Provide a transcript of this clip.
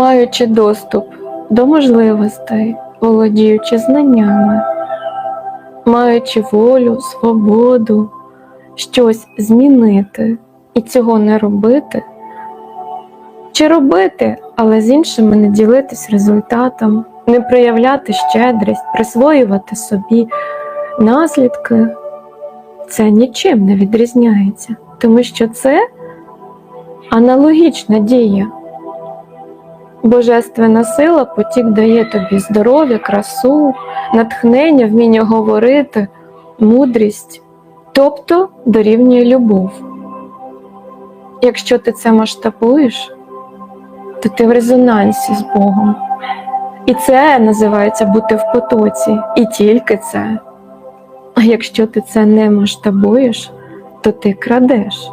маючи доступ до можливостей, володіючи знаннями, маючи волю, свободу, щось змінити і цього не робити, чи робити, але з іншими не ділитись результатом, не проявляти щедрість, присвоювати собі наслідки, це нічим не відрізняється, тому що це аналогічна дія. Божественна сила потік дає тобі здоров'я, красу, натхнення, вміння говорити, мудрість, тобто дорівнює любов. Якщо ти це масштабуєш, то ти в резонансі з Богом. І це називається бути в потоці, і тільки це. А якщо ти це не масштабуєш, то ти крадеш.